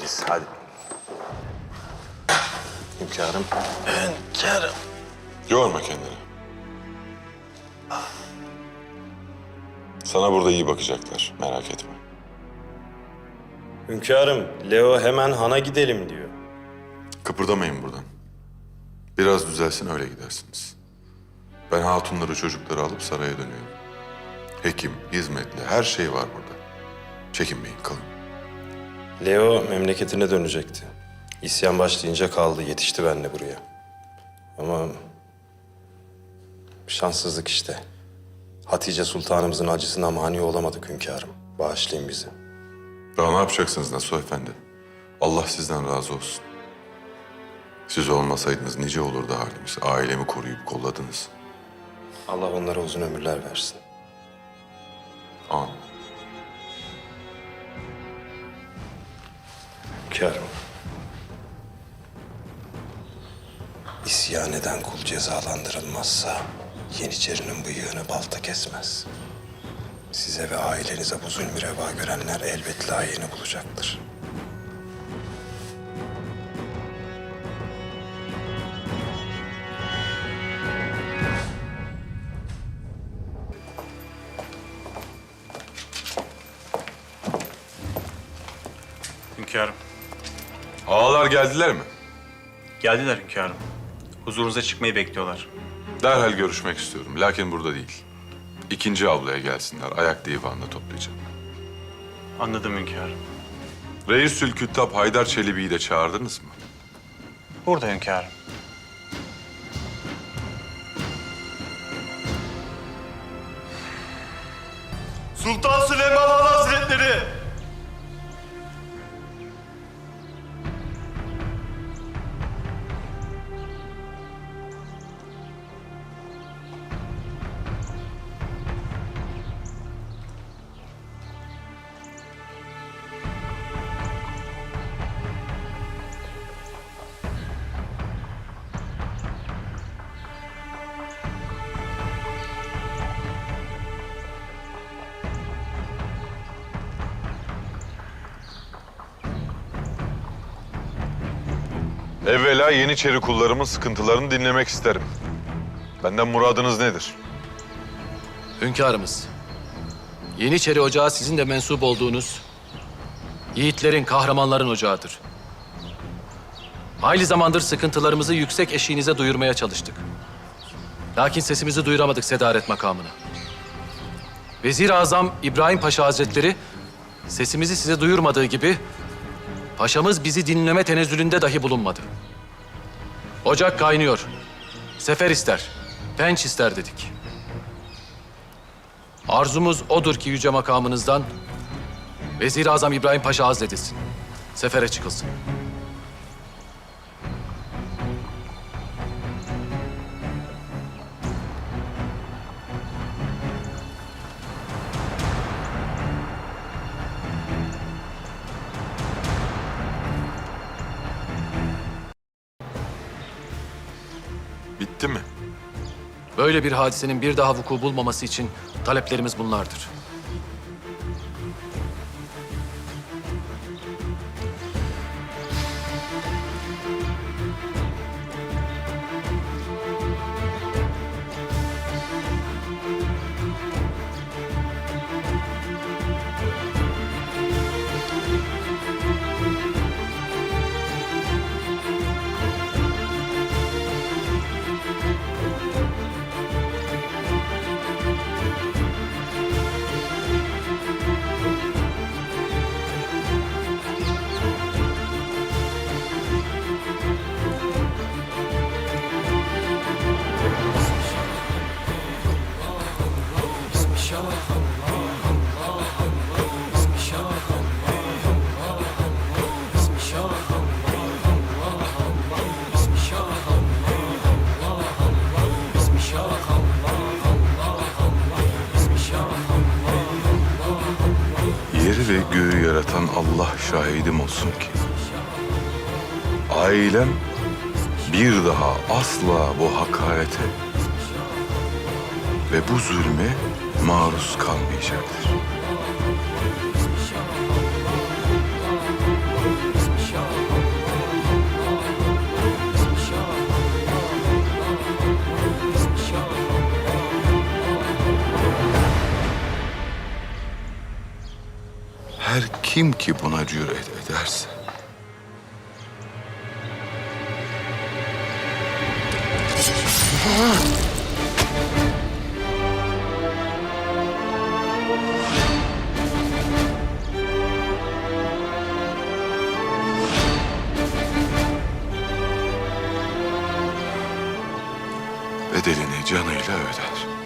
hallederiz. Hadi. Hünkârım. Hünkârım. Yorma kendini. Sana burada iyi bakacaklar. Merak etme. Hünkârım, Leo hemen hana gidelim diyor. Kıpırdamayın buradan. Biraz düzelsin öyle gidersiniz. Ben hatunları çocukları alıp saraya dönüyorum. Hekim, hizmetli her şey var burada. Çekinmeyin kalın. Leo memleketine dönecekti. İsyan başlayınca kaldı, yetişti benimle buraya. Ama şanssızlık işte. Hatice Sultanımızın acısına mani olamadık hünkârım. Bağışlayın bizi. Daha ne yapacaksınız Nasuh Efendi? Allah sizden razı olsun. Siz olmasaydınız nice olurdu halimiz. Ailemi koruyup kolladınız. Allah onlara uzun ömürler versin. Amin. Hünkârım. İsyan eden kul cezalandırılmazsa Yeniçerinin bıyığını balta kesmez. Size ve ailenize bu zulmü reva görenler elbet layığını bulacaktır. Hünkârım. Ağalar geldiler mi? Geldiler hünkârım. Huzurunuza çıkmayı bekliyorlar. Derhal görüşmek istiyorum. Lakin burada değil. İkinci avluya gelsinler. Ayak divanında toplayacağım. Anladım hünkârım. Reisül Küttab Haydar Çelebi'yi de çağırdınız mı? Burada hünkârım. Sultan Süleyman Han Hazretleri! Evvela Yeniçeri kullarımın sıkıntılarını dinlemek isterim. Benden muradınız nedir? Hünkârımız, Yeniçeri Ocağı sizin de mensup olduğunuz yiğitlerin, kahramanların ocağıdır. Hayli zamandır sıkıntılarımızı yüksek eşiğinize duyurmaya çalıştık. Lakin sesimizi duyuramadık sedaret makamına. Vezir-i Azam İbrahim Paşa Hazretleri sesimizi size duyurmadığı gibi paşamız bizi dinleme tenezzülünde dahi bulunmadı. Ocak kaynıyor. Sefer ister, penç ister dedik. Arzumuz odur ki yüce makamınızdan Vezir-i Azam İbrahim Paşa azledilsin. Sefere çıkılsın. Bitti mi? Böyle bir hadisenin bir daha vuku bulmaması için taleplerimiz bunlardır. Göğü yaratan Allah şahidim olsun ki ailem bir daha asla bu hakarete ve bu zulme maruz kalmayacaktır. Kim ki buna cüret ederse... bedelini canıyla öder.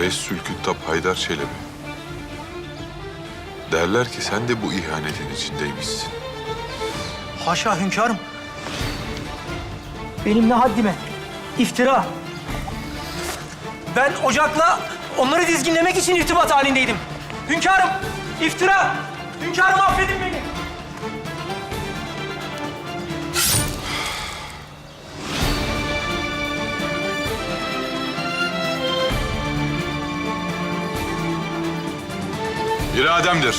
Reis Sülküttab Haydar Çelebi. Derler ki sen de bu ihanetin içindeymişsin. Haşa hünkârım. Benim ne haddime? İftira. Ben Ocak'la onları dizginlemek için irtibat halindeydim. Hünkârım, iftira. Hünkârım affedin beni. İrademdir.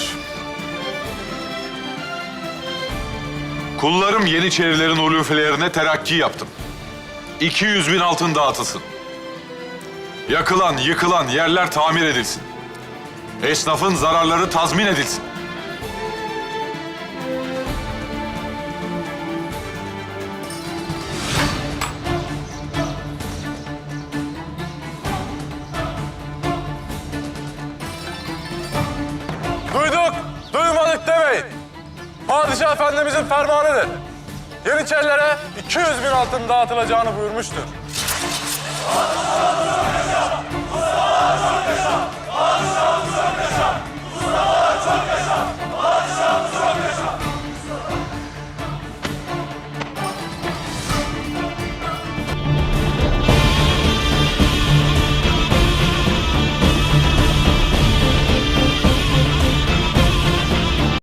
Kullarım Yeniçerilerin ulufelerine terakki yaptım. 200 bin altın dağıtılsın. Yakılan, yıkılan yerler tamir edilsin. Esnafın zararları tazmin edilsin. Paşa Efendimizin fermanıdır. Yeniçerilere 200 bin altın dağıtılacağını buyurmuştur. Padişahımıza yaşa! Padişahımıza!